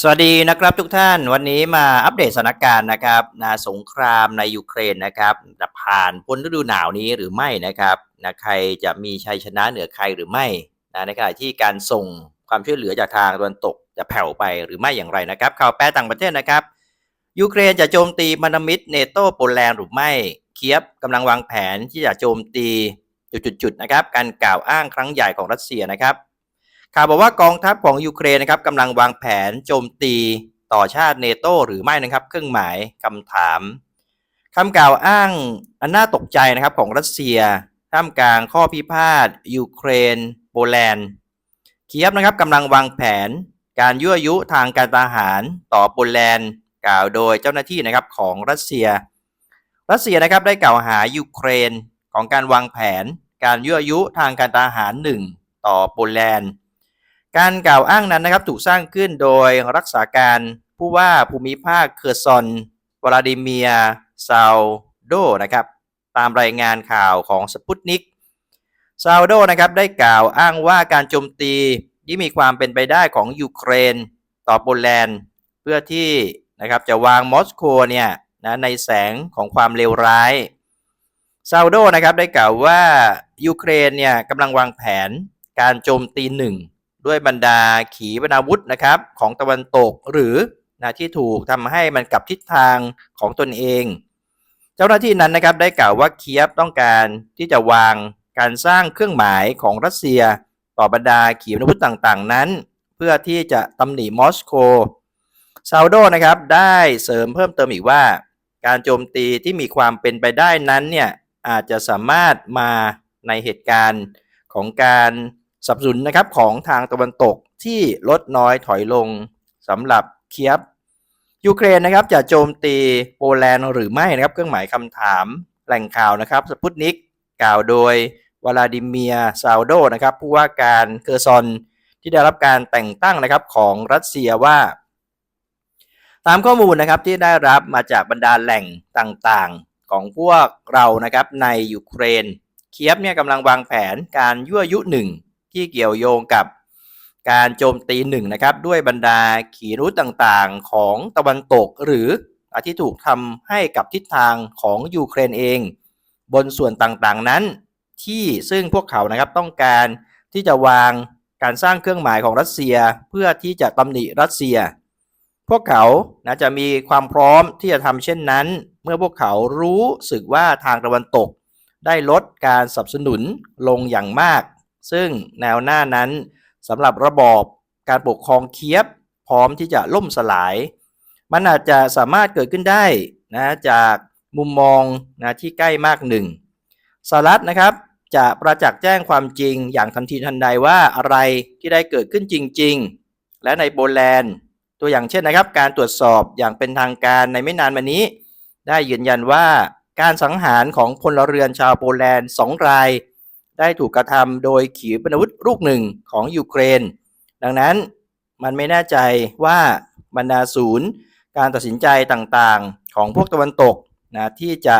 สวัสดีนะครับทุกท่านวันนี้มาอัปเดตสถานการณ์นะครับนะสงครามในยูเครนนะครับจะผ่านพ้นฤดูหนาวนี้หรือไม่นะครับนะใครจะมีชัยชนะเหนือใครหรือไม่นะในขณะที่การส่งความช่วยเหลือจากทางตะวันตกจะแผ่วไปหรือไม่อย่างไรนะครับข่าวแปรต่างประเทศนะครับยูเครนจะโจมตีพันธมิตรเนโตโปแลนด์หรือไม่เคียบกำลังวางแผนที่จะโจมตีจุดๆนะครับการกล่าวอ้างครั้งใหญ่ของรัสเซียนะครับ ข่าวบอกว่ากองทัพของยูเครนนะครับกำลังวางแผนโจมตีต่อชาติเนโตหรือไม่นะครับเครื่องหมายคำถามคำกล่าวอ้างอันน่าตกใจนะครับของรัสเซียท่ามกลางข้อพิพาทยูเครน โปแลนด์เคียบนะครับกำลังวางแผนการยั่วยุทางการทหารต่อโปแลนด์ กล่าวโดยเจ้าหน้าที่นะครับของรัสเซีย รัสเซียนะครับได้กล่าวหายูเครนของการวางแผน การยั่วยุทางการทหารหนึ่งต่อโปแลนด์ การกล่าวอ้างนั้นนะครับถูกสร้างขึ้นโดยรักษาการผู้ว่าภูมิภาคเคอร์ซอนวลาดิเมียซาวโดนะครับตามรายงานข่าวของสปุตนิกซาวโดนะครับได้กล่าวอ้างว่าการโจมตีที่มีความเป็นไปได้ของยูเครนต่อโปแลนด์ เพื่อที่นะครับจะวางมอสโกเนี่ยนะในแสงของความเลวร้ายซาวโดนะครับได้กล่าวว่ายูเครนเนี่ยกำลังวางแผนการโจมตีหนึ่ง ด้วยบรรดาขีปนาวุธนะครับของตะวันตกหรือนะที่ถูกทำให้มันกลับทิศทางของตนเอง เจ้าหน้าที่นั้นนะครับได้กล่าวว่าเคียฟต้องการที่จะวางการสร้างเครื่องหมายของรัสเซีย ต่อบรรดาขีปนาวุธต่างๆ นั้น เพื่อที่จะตำหนิมอสโกซาวโดนะครับได้เสริมเพิ่มเติมอีกว่า การโจมตีที่มีความเป็นไปได้นั้นเนี่ยอาจจะสามารถมาในเหตุการณ์ของการ สนับสนุนนะครับของทางตะวันตกที่ลดน้อยถอยลงสำหรับเคียบยูเครนนะครับจะโจมตีโปแลนด์หรือไม่นะครับ เครื่องหมายคำถามแหล่งข่าวนะครับสปุตนิกกล่าวโดยวลาดิเมียซาวโดนะครับผู้ว่าการเคอร์ซอนที่ได้รับการแต่งตั้งนะครับของรัสเซียว่า ตามข้อมูลนะครับที่ได้รับมาจากบรรดาแหล่งต่างๆของพวกเรานะครับในยูเครน เคียบเนี่ยกำลังวางแผนการยั่วยุหนึ่ง ที่เกี่ยวโยงกับการโจมตีหนึ่งนะครับ ด้วยบรรดาขีรุธต่างๆ ของตะวันตกหรือที่ถูกทำให้กับทิศทางของยูเครนเอง บนส่วนต่างๆนั้น ที่ซึ่งพวกเขานะครับต้องการที่จะวางการสร้างเครื่องหมายของรัสเซียเพื่อที่จะตำหนิรัสเซีย พวกเขานะจะมีความพร้อมที่จะทำเช่นนั้น เมื่อพวกเขารู้สึกว่าทางตะวันตก ได้ลดการสนับสนุนลงอย่างมาก ซึ่งแนวหน้านั้นสำหรับระบอบการปกครองเคียบพร้อมที่จะล่มสลาย มันอาจจะสามารถเกิดขึ้นได้นะจากมุมมองนะที่ใกล้มากหนึ่งสหรัฐนะครับจะประจักษ์แจ้งความจริงอย่างทันทีทันใดว่าอะไรที่ได้เกิดขึ้นจริง ๆ และในโปแลนด์ตัวอย่างเช่นนะครับ การตรวจสอบอย่างเป็นทางการในไม่นานมานี้ ได้ยืนยันว่าการสังหารของพลเรือนชาวโปแลนด์สองราย ได้ถูกกระทำโดยขีปนาวุธลูกหนึ่งของยูเครน ดังนั้นมันไม่แน่ใจว่าบรรดาศูนย์ การตัดสินใจต่างๆ ของพวกตะวันตกนะที่จะ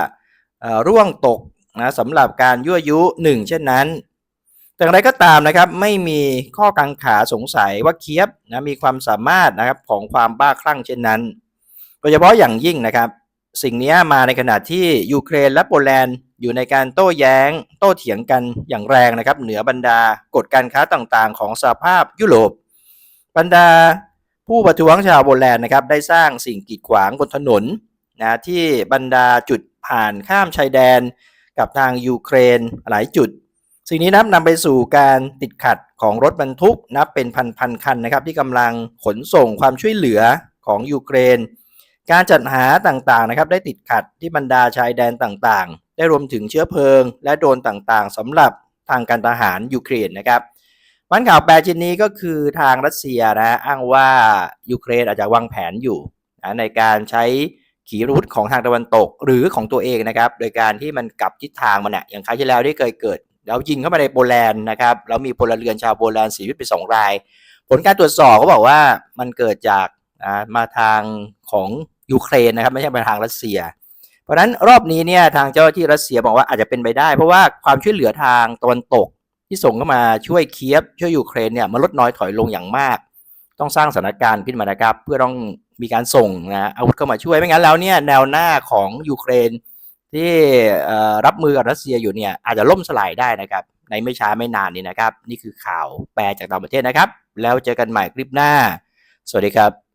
ร่วงตกนะสำหรับการยั่วยุหนึ่งเช่นนั้นแต่อย่างไรก็ตามนะครับไม่มีข้อกังขาสงสัยว่าเคียบนะมีความสามารถนะครับของความบ้าคลั่งเช่นนั้น โดยเฉพาะอย่างยิ่งนะครับ สิ่งนี้มาในขณะที่ยูเครนและโปแลนด์ อยู่ในการโต้แย้ง โต้เถียงกันอย่างแรงนะครับ เหนือบรรดากฎการค้าต่างๆ ของสหภาพยุโรปบรรดาผู้ประท้วงชาวโปแลนด์นะครับได้สร้างสิ่งกีดขวางบนถนนนะที่บรรดาจุดผ่านข้ามชายแดน กับทางยูเครนหลายจุด สิ่งนี้นับนำไปสู่การติดขัดของรถบรรทุกนับเป็นพันๆคันนะครับ ที่กำลังขนส่งความช่วยเหลือของยูเครน การจัดหาต่างๆนะครับ ได้ติดขัดที่บรรดาชายแดนต่างๆ ได้รวมถึงเชื้อเพลิง และโดรนต่างๆสำหรับทางการทหารยูเครนนะครับมันข่าวแปลชิ้นนี้ก็คือทางรัสเซียนะอ้างว่ายูเครนอาจจะวางแผนอยู่นะในการใช้ขีปนาวุธของทางตะวันตกหรือของตัวเองนะครับ โดยการที่มันกลับทิศทางมันเนี่ยอย่างครั้งที่แล้วที่เคยเกิด แล้วยิงเข้ามาในโปแลนด์นะครับแล้วมีพลเรือนชาวโปแลนด์เสียชีวิตไปสองราย ผลการตรวจสอบก็บอกว่ามันเกิดจากมาทางของยูเครนนะครับ ไม่ใช่มาทางรัสเซีย ราะนั้นรอบนี้เนี่ยทางเจ้าที่รัสเซียบอกว่าอาจจะเป็นไปได้ เพราะว่าความช่วยเหลือทางตะวันตกที่ส่งเข้ามาช่วยเคียฟช่วยยูเครนเนี่ยมันลดน้อยถอยลงอย่างมาก ต้องสร้างสถานการณ์ขึ้นมานะครับ เพื่อต้องมีการส่งนะอาวุธเข้ามาช่วยไม่งั้นแล้วเนี่ยแนวหน้าของยูเครนที่รับมือกับรัสเซียอยู่เนี่ยอาจจะล่มสลายได้นะครับ ในไม่ช้าไม่นานนี้นะครับ นี่คือข่าวแปลจากต่างประเทศนะครับ แล้วเจอกันใหม่คลิปหน้า สวัสดีครับ